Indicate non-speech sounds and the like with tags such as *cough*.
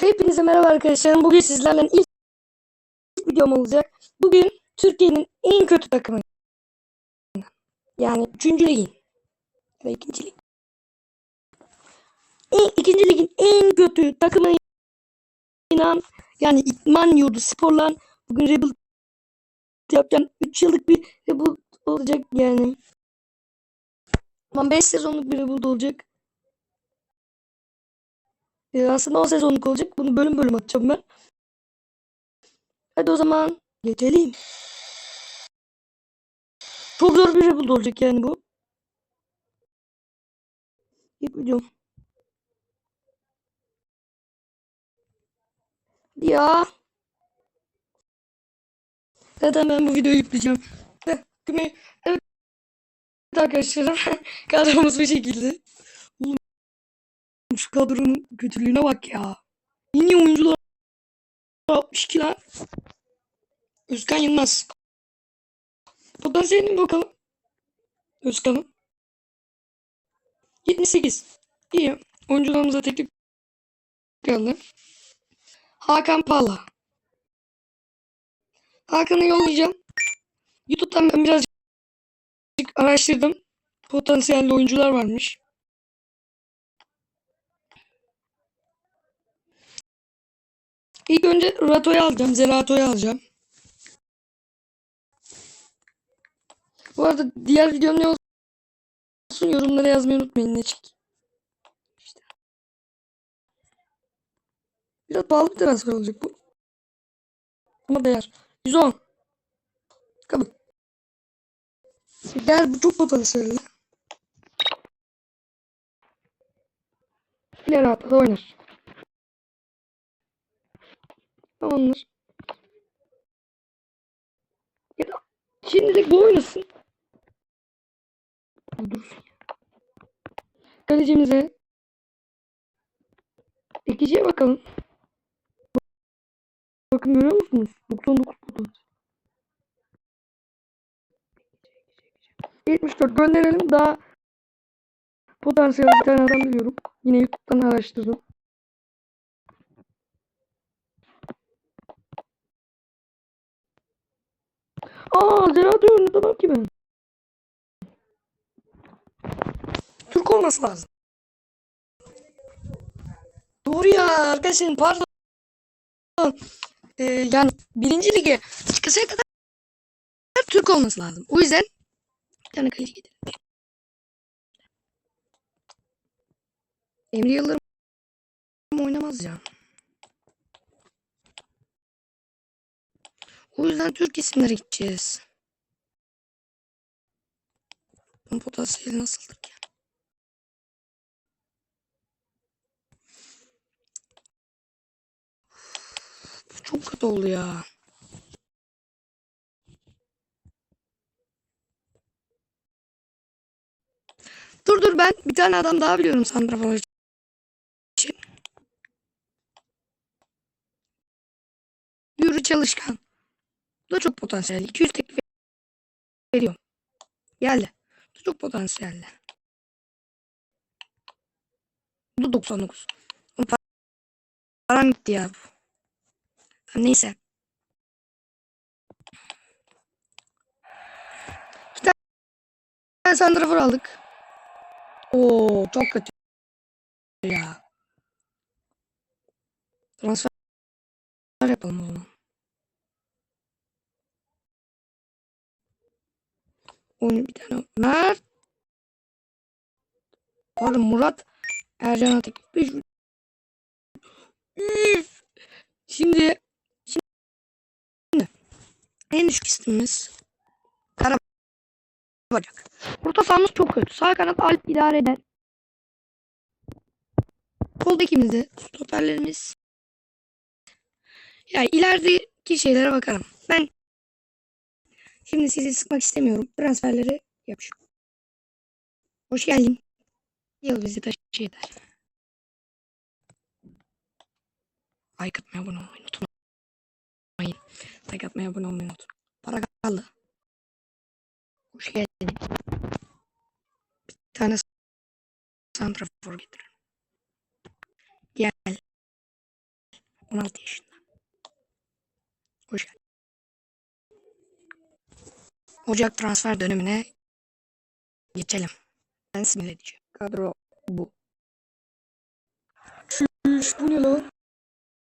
Hepinize merhaba arkadaşlar. Bugün sizlerle ilk videom olacak. Bugün Türkiye'nin en kötü takımı. Yani 3. ligin. Ve 2. lig. En, 2. ligin en kötü takımı inan yani İtman Yurdu Spor'la bugün rebuild yapacağım. 3 yıllık bir rebuild olacak yani. Ama 5 sezonluk bir rebuild olacak. Ee, aslında 10 sezonluk olacak. Bunu bölüm bölüm atacağım ben. Hadi o zaman geçelim. Çok zor bir rebuild olacak yani bu. İlk videom. Ya. Zaten ben bu videoyu yükleyeceğim. Evet arkadaşlar. *laughs* Kadromuz bu şekilde. Şu kadronun kötülüğüne bak ya. Yeni oyuncular 62 lan. Özkan Yılmaz. Potansiyelini bakalım. Özkan'ın. 78. İyi. Oyuncularımıza teklif geldi. Hakan Pala. Hakan'ı yollayacağım. YouTube'dan ben birazcık araştırdım. Potansiyelli oyuncular varmış. İlk önce Rato'yu alacağım. Zerato'yu alacağım. Bu arada diğer videom ne olsun yorumlara yazmayı unutmayın ne çek. İşte. Biraz pahalı bir transfer olacak bu. Ama değer. 110. Kabul. Gel bu çok potansiyelli. Yine rahatla oynar. Tamamdır. Ya da şimdilik bu oynasın. Dur. Kalecimize ikiciye bakalım. Bakın görüyor musunuz? 99 potansiyel. 74 gönderelim. Daha potansiyel bir tane adam biliyorum. Yine YouTube'dan araştırdım. Aa Zeraato'yu oynatamam ki ben. Türk olması lazım. Doğru ya arkadaşlar pardon. Ee, yani birinci lige çıkasaya kadar Türk olması lazım. O yüzden bir tane kaleci getirdim. Emre Yıldırım oynamaz ya. O yüzden Türk isimlere gideceğiz. Bunun potansiyeli nasıldır ki? Bu çok kötü oldu ya. Dur dur ben bir tane adam daha biliyorum santrafor için. Yürü çalışkan. Bu da çok potansiyelli. 200 teklif veriyorum. Geldi. Bu da çok potansiyelli. Bu da 99. O pa- param gitti ya. Neyse. İki tane santrafor aldık. Oo çok kötü ya. Transfer yapalım o zaman. Oyun bir tane Mert. Pardon Murat. Ercan'a teklif. Beş- Üf. Şimdi şimdi en düşük ismimiz Karabacak. Orta sahamız çok kötü. Sağ kanat Alp idare eder. Sol bekimizde stoperlerimiz. Yani ilerideki şeylere bakarım. Ben şimdi sizi sıkmak istemiyorum. Transferleri yapışım. Hoş geldin. Yıl bizi taşı eder. Like atmayı abone olmayı unutmayın. Like atmayı abone olmayı unutmayın. Para kaldı. Hoş geldin. Bir tane santrafor getirin. Gel. 16 yaşında. Hoş geldin. Ocak transfer dönemine geçelim. Ben simüle edeceğim. Kadro bu. Şuş bu ne lan?